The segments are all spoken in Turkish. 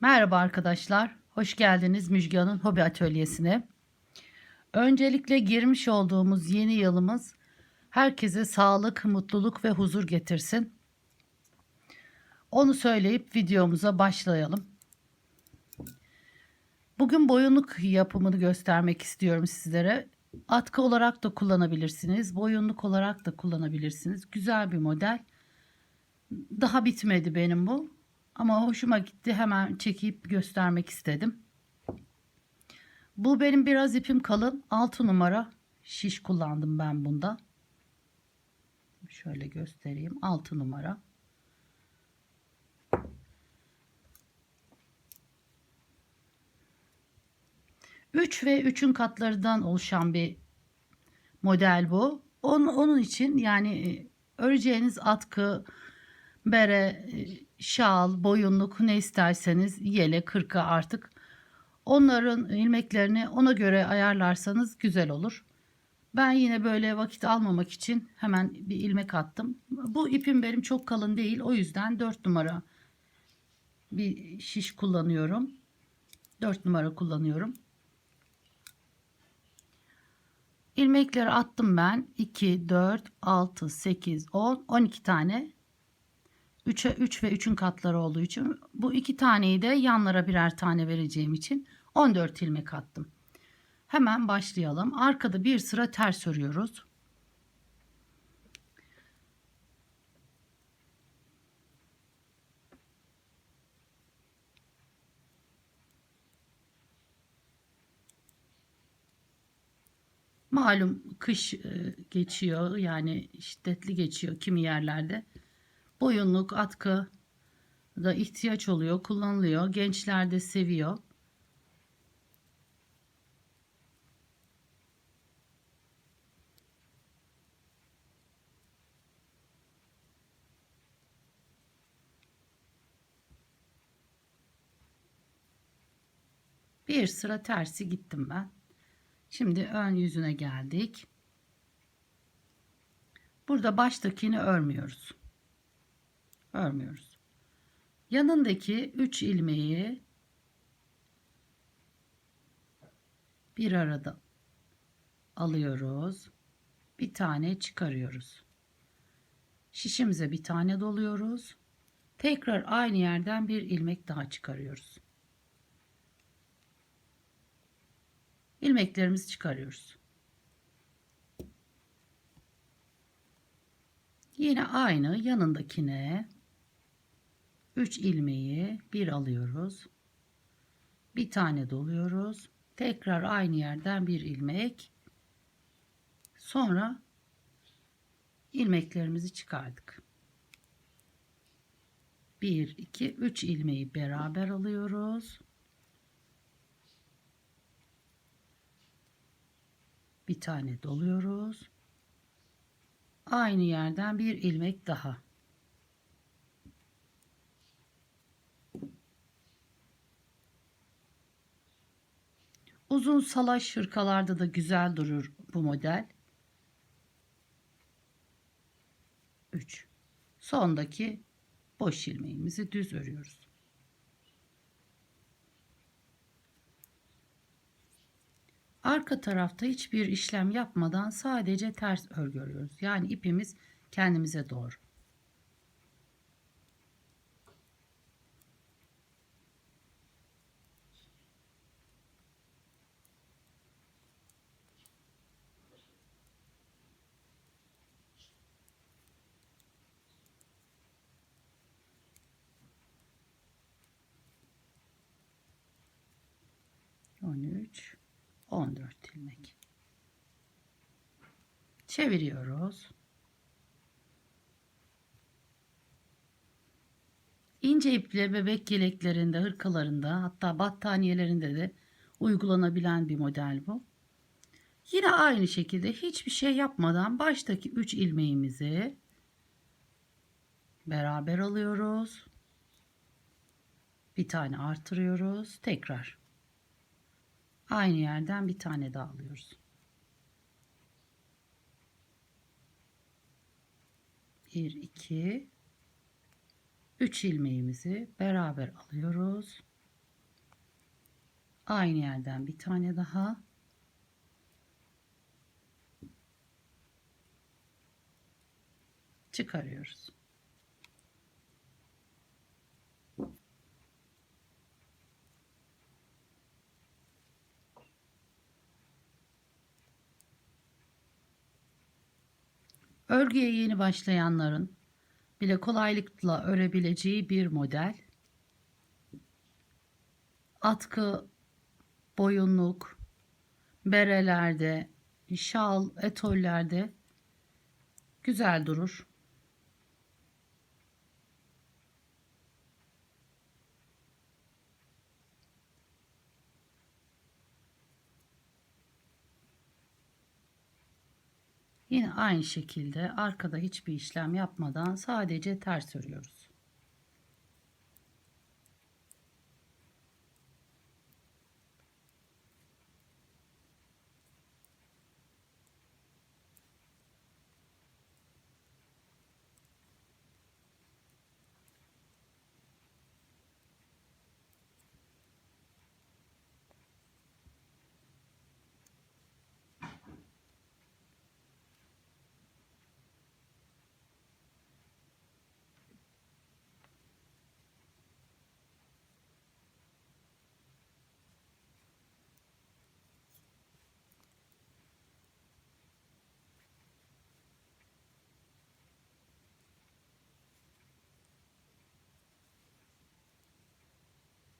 Merhaba arkadaşlar. Hoş geldiniz Müjgan'ın hobi atölyesine. Öncelikle girmiş olduğumuz yeni yılımız herkese sağlık, mutluluk ve huzur getirsin. Onu söyleyip videomuza başlayalım. Bugün boyunluk yapımını göstermek istiyorum sizlere. Atkı olarak da kullanabilirsiniz. Boyunluk olarak da kullanabilirsiniz. Güzel bir model. Daha bitmedi benim bu. Ama hoşuma gitti. Hemen çekip göstermek istedim. Bu benim biraz ipim kalın. 6 numara şiş kullandım ben bunda. Şöyle göstereyim. 6 numara. Üç ve üçün katlarından oluşan bir model bu. Onun, onun için yani e, öreceğiniz atkı, bere, e, şal, boyunluk ne isterseniz yele, kırka artık onların ilmeklerini ona göre ayarlarsanız güzel olur. Ben yine böyle vakit almamak için hemen bir ilmek attım. Bu ipim benim çok kalın değil. O yüzden 4 numara bir şiş kullanıyorum. 4 numara kullanıyorum. İlmekleri attım ben. 2, 4, 6, 8, 10, 12 tane 3'e 3 ve 3'ün katları olduğu için bu iki taneyi de yanlara birer tane vereceğim için 14 ilmek attım. Hemen başlayalım. Arkada bir sıra ters örüyoruz. Malum kış e, geçiyor yani şiddetli geçiyor kimi yerlerde boyunluk, atkı da ihtiyaç oluyor, kullanılıyor. Gençler de seviyor. Bir sıra tersi gittim ben. Şimdi ön yüzüne geldik. Burada baştakini örmüyoruz örmüyoruz. Yanındaki 3 ilmeği bir arada alıyoruz. Bir tane çıkarıyoruz. Şişimize bir tane doluyoruz. Tekrar aynı yerden bir ilmek daha çıkarıyoruz. İlmeklerimizi çıkarıyoruz. Yine aynı yanındakine 3 ilmeği bir alıyoruz. Bir tane doluyoruz. Tekrar aynı yerden bir ilmek. Sonra ilmeklerimizi çıkardık. 1 2 3 ilmeği beraber alıyoruz. Bir tane doluyoruz. Aynı yerden bir ilmek daha. Uzun salaş hırkalarda da güzel durur bu model. 3. Sondaki boş ilmeğimizi düz örüyoruz. Arka tarafta hiçbir işlem yapmadan sadece ters örgü örüyoruz. Yani ipimiz kendimize doğru. 13 14 ilmek. Çeviriyoruz. İnce iple bebek yeleklerinde hırkalarında hatta battaniyelerinde de uygulanabilen bir model bu. Yine aynı şekilde hiçbir şey yapmadan baştaki 3 ilmeğimizi beraber alıyoruz. Bir tane artırıyoruz tekrar Aynı yerden bir tane daha alıyoruz. Bir, iki, üç ilmeğimizi beraber alıyoruz. Aynı yerden bir tane daha. Çıkarıyoruz. Örgüye yeni başlayanların bile kolaylıkla örebileceği bir model. Atkı, boyunluk, berelerde, şal, etollerde güzel durur. Yine aynı şekilde arkada hiçbir işlem yapmadan sadece ters örüyoruz.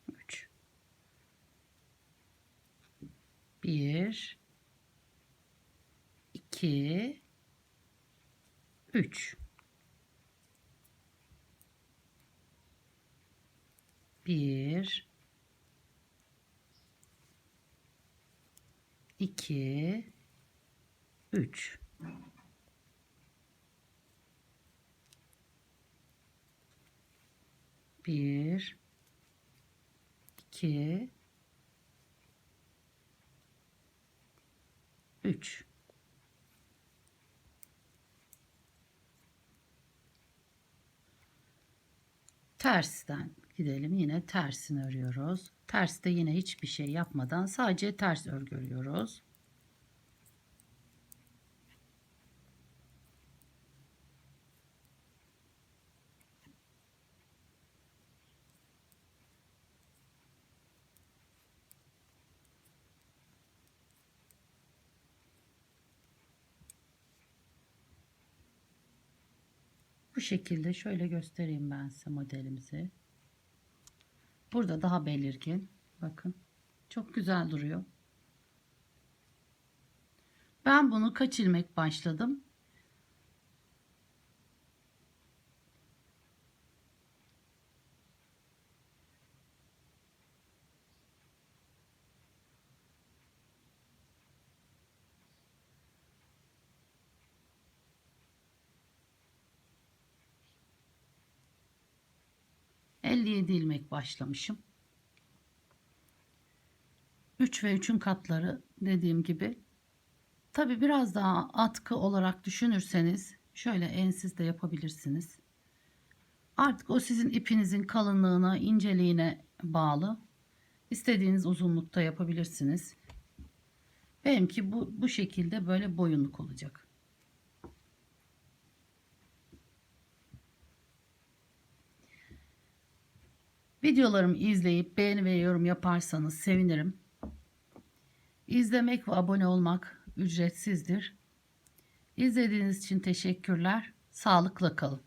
Üç. Bir. iki, Üç. Bir. iki, Üç. Bir. 2 3 Tersten gidelim. Yine tersini örüyoruz. Terste yine hiçbir şey yapmadan sadece ters örgü örüyoruz. Bu şekilde şöyle göstereyim ben size modelimizi. Burada daha belirgin. Bakın. Çok güzel duruyor. Ben bunu kaç ilmek başladım? Elli yedi ilmek başlamışım. 3 ve 3'ün katları dediğim gibi. Tabi biraz daha atkı olarak düşünürseniz şöyle ensiz de yapabilirsiniz. Artık o sizin ipinizin kalınlığına, inceliğine bağlı. İstediğiniz uzunlukta yapabilirsiniz. Benimki bu, bu şekilde böyle boyunluk olacak. Videolarımı izleyip beğeni ve yorum yaparsanız sevinirim. İzlemek ve abone olmak ücretsizdir. İzlediğiniz için teşekkürler. Sağlıkla kalın.